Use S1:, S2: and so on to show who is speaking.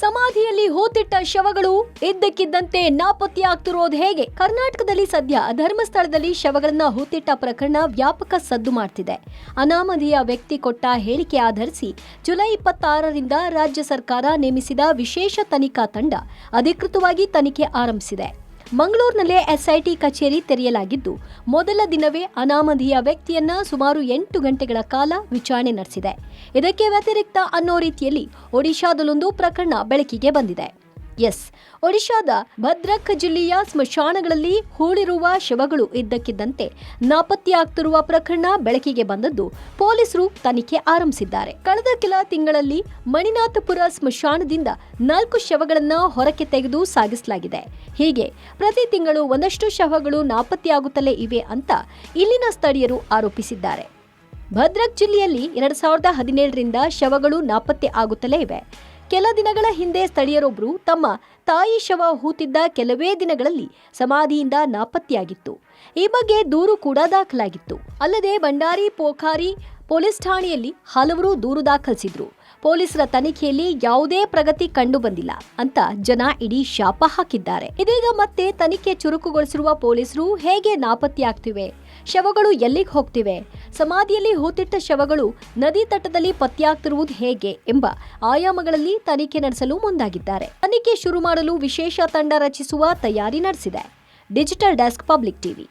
S1: ಸಮಾಧಿಯಲ್ಲಿ ಹೂತಿಟ್ಟ ಶವಗಳು ಇದ್ದಕ್ಕಿದ್ದಂತೆ ನಾಪತ್ತೆಯಾಗ್ತಿರೋದು ಹೇಗೆ? ಕರ್ನಾಟಕದಲ್ಲಿ ಸದ್ಯ ಧರ್ಮಸ್ಥಳದಲ್ಲಿ ಶವಗಳನ್ನ ಹೂತಿಟ್ಟ ಪ್ರಕರಣ ವ್ಯಾಪಕ ಸದ್ದು ಮಾಡ್ತಿದೆ. ಅನಾಮಧೇಯ ವ್ಯಕ್ತಿ ಕೊಟ್ಟ ಹೇಳಿಕೆ ಆಧರಿಸಿ ಜುಲೈ ಇಪ್ಪತ್ತಾರರಿಂದ ರಾಜ್ಯ ಸರ್ಕಾರ ನೇಮಿಸಿದ ವಿಶೇಷ ತನಿಖಾ ತಂಡ ಅಧಿಕೃತವಾಗಿ ತನಿಖೆ ಆರಂಭಿಸಿದೆ. ಮಂಗಳೂರಿನಲ್ಲೇ ಎಸ್ಐಟಿ ಕಚೇರಿ ತೆರೆಯಲಾಗಿದ್ದು, ಮೊದಲ ದಿನವೇ ಅನಾಮಧಿಯ ವ್ಯಕ್ತಿಯನ್ನ ಸುಮಾರು ಎಂಟು ಗಂಟೆಗಳ ಕಾಲ ವಿಚಾರಣೆ ನಡೆಸಿದೆ. ಇದಕ್ಕೆ ವ್ಯತಿರಿಕ್ತ ಅನ್ನೋ ರೀತಿಯಲ್ಲಿ ಒಡಿಶಾದಲ್ಲೊಂದು ಪ್ರಕರಣ ಬೆಳಕಿಗೆ ಬಂದಿದೆ. ಎಸ್. ಒಡಿಶಾದ ಭದ್ರಕ್ ಜಿಲ್ಲೆಯ ಸ್ಮಶಾನಗಳಲ್ಲಿ ಹೂಳಿರುವ ಶವಗಳು ಇದ್ದಕ್ಕಿದ್ದಂತೆ ನಾಪತ್ತೆಯಾಗ್ತಿರುವ ಪ್ರಕರಣ ಬೆಳಕಿಗೆ ಬಂದದ್ದು ಪೊಲೀಸರು ತನಿಖೆ ಆರಂಭಿಸಿದ್ದಾರೆ. ಕಳೆದ ಕೆಲ ತಿಂಗಳಲ್ಲಿ ಮಣಿನಾಥಪುರ ಸ್ಮಶಾನದಿಂದ ನಾಲ್ಕು ಶವಗಳನ್ನು ಹೊರಕ್ಕೆ ತೆಗೆದು ಸಾಗಿಸಲಾಗಿದೆ. ಹೀಗೆ ಪ್ರತಿ ತಿಂಗಳು ಒಂದಷ್ಟು ಶವಗಳು ನಾಪತ್ತೆಯಾಗುತ್ತಲೇ ಇವೆ ಅಂತ ಇಲ್ಲಿನ ಸ್ಥಳೀಯರು ಆರೋಪಿಸಿದ್ದಾರೆ. ಭದ್ರಕ್ ಜಿಲ್ಲೆಯಲ್ಲಿ ಎರಡ್ ಸಾವಿರದ ಹದಿನೇಳರಿಂದ ಶವಗಳು ನಾಪತ್ತೆ ಆಗುತ್ತಲೇ ಇವೆ. ಕೆಲ ದಿನಗಳ ಹಿಂದೆ ಸ್ಥಳೀಯರೊಬ್ಬರು ತಮ್ಮ ತಾಯಿ ಶವ ಹೂತಿದ್ದ ಕೆಲವೇ ದಿನಗಳಲ್ಲಿ ಸಮಾಧಿಯಿಂದ ನಾಪತ್ತೆಯಾಗಿತ್ತು. ಈ ಬಗ್ಗೆ ದೂರು ಕೂಡ ದಾಖಲಾಗಿತ್ತು. ಅಲ್ಲದೆ ಭಂಡಾರಿ, ಪೋಖಾರಿ ಪೊಲೀಸ್ ಠಾಣೆಯಲ್ಲಿ ಹಲವರು ದೂರು ದಾಖಲಿಸಿದ್ರು. ಪೊಲೀಸರ ತನಿಖೆಯಲ್ಲಿ ಯಾವುದೇ ಪ್ರಗತಿ ಕಂಡು ಬಂದಿಲ್ಲ ಅಂತ ಜನ ಇಡೀ ಶಾಪ ಹಾಕಿದ್ದಾರೆ. ಇದೀಗ ಮತ್ತೆ ತನಿಖೆ ಚುರುಕುಗೊಳಿಸಿರುವ ಪೊಲೀಸರು ಹೇಗೆ ನಾಪತ್ತೆಯಾಗ್ತಿವೆ? ಶವಗಳು ಎಲ್ಲಿಗೆ ಹೋಗ್ತಿವೆ? ಸಮಾಧಿಯಲ್ಲಿ ಹೂತಿಟ್ಟ ಶವಗಳು ನದಿ ತಟದಲ್ಲಿ ಪತ್ತೆಯಾಗ್ತಿರುವುದು ಹೇಗೆ ಎಂಬ ಆಯಾಮಗಳಲ್ಲಿ ತನಿಖೆ ನಡೆಸಲು ಮುಂದಾಗಿದ್ದಾರೆ. ತನಿಖೆ ಶುರು ಮಾಡಲು ವಿಶೇಷ ತಂಡ ರಚಿಸುವ ತಯಾರಿ ನಡೆಸಿದೆ. Digital desk public TV.